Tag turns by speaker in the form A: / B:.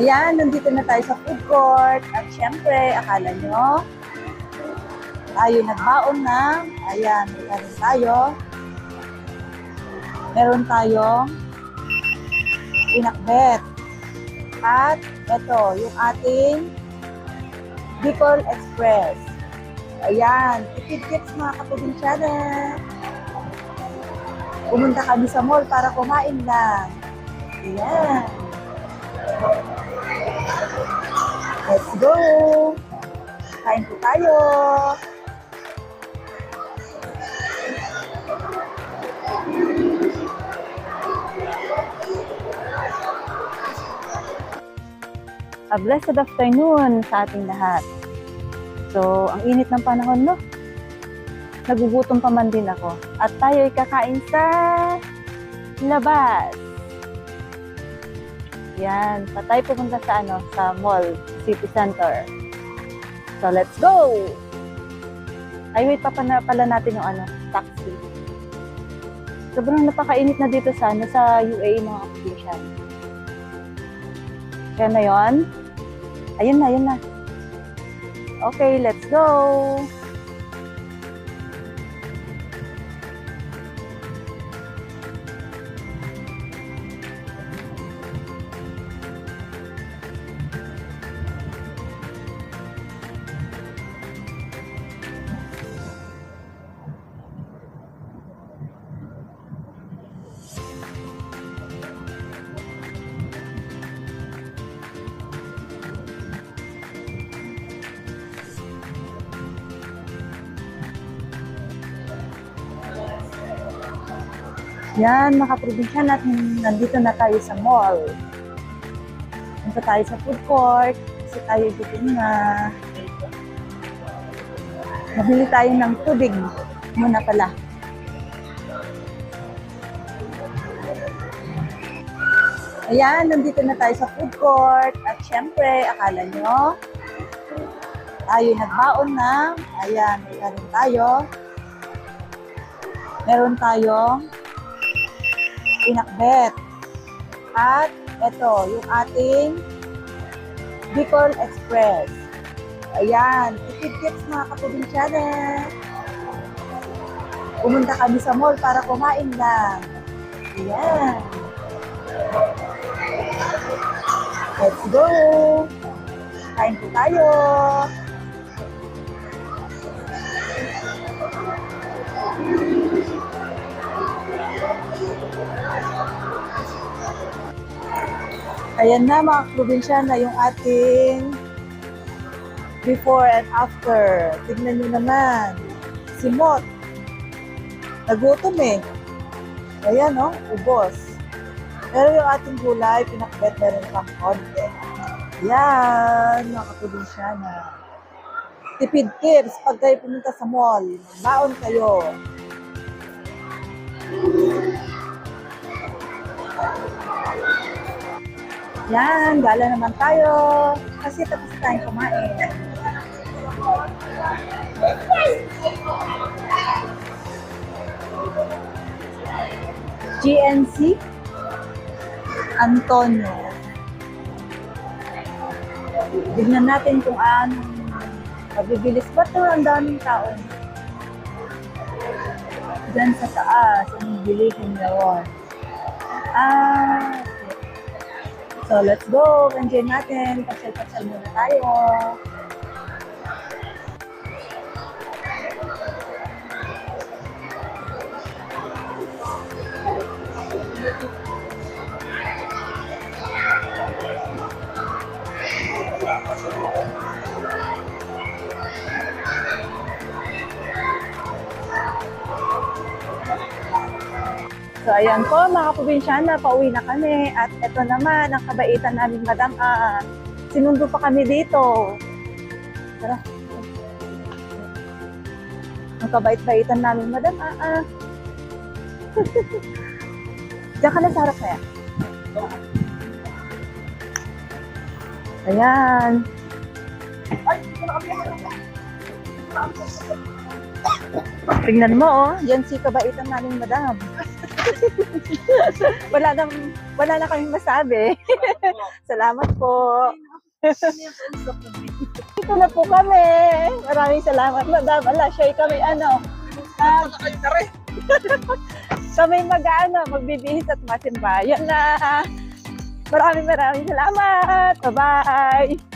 A: Ayan, nandito na tayo sa food court. At syempre, akala nyo, tayo nagbaon na. Ayan, meron tayo. Meron tayong pinakbet. At ito, yung ating Bicol Express. Ayan, tipid tips mga kapobinsyana. Pumunta kami sa mall para kumain lang. Ayan. Let's go! Kain po tayo! A blessed afternoon sa ating lahat. So, ang init ng panahon, no? Nagugutom pa man din ako. At tayo ay kakain sa labas. Yan, pa tayo pupunta sa ano, sa mall, city center. So, let's go! Ay, wait pa pala, natin yung ano, taxi. Sobrang napakainit na dito sa ano, sa UAE mga kapulisyan. Kaya na yon. Ayun na, ayun na. Okay, let's go! Yan, mga probinsya natin, nandito na tayo sa mall. Punta tayo sa food court, kasi tayo dito na. Mabili tayo ng tubig muna pala. Ayan, nandito na tayo sa food court. At syempre, akala nyo, tayo nagbaon na. Ayan, meron tayo. Meron tayong pinakbet. At ito, yung ating Bicol Express. Ayan, tipid tips mga kapobinsyana. Pumunta kami sa mall para kumain lang. Ayan. Let's go! Kain po tayo! Ayan na mga probinsya na yung ating before and after. Tignan nyo naman. Si Mot. Nagutom eh. Ayan no, ubos. Pero yung ating gulay, pinakbet meron pang konti. Yan, mga probinsya na. Tipid tips pag kayo pumunta sa mall. Baon kayo. Yan, gala naman tayo. Kasi tapos tayong kumain. GNC Antonio. Tignan natin kung anong mabibilis ba ito? Ang daming tao. Diyan sa taas, ang bilihin yun. Ah, So, let's go. Enjoy natin. Pasyal-pasyal muna tayo. So, ayan po, mga probinsyana, pauwi na kami. At ito naman, ang kabaitan namin, madam. Ah, sinundo pa kami dito. Tara. Ang kabait-baitan namin, madam. Ah. Diyan ka na sa harap kaya. Ayan. Tingnan mo, oh. Yan si kabaitan namin, madam. wala na, wala na kaming masabi. Salamat po. Dito na po kami. Maraming salamat, madam. Ala, share kami, ano. Ah, kami mag, ano, magbibihis at masimba. Yan na. Maraming maraming salamat. Bye-bye.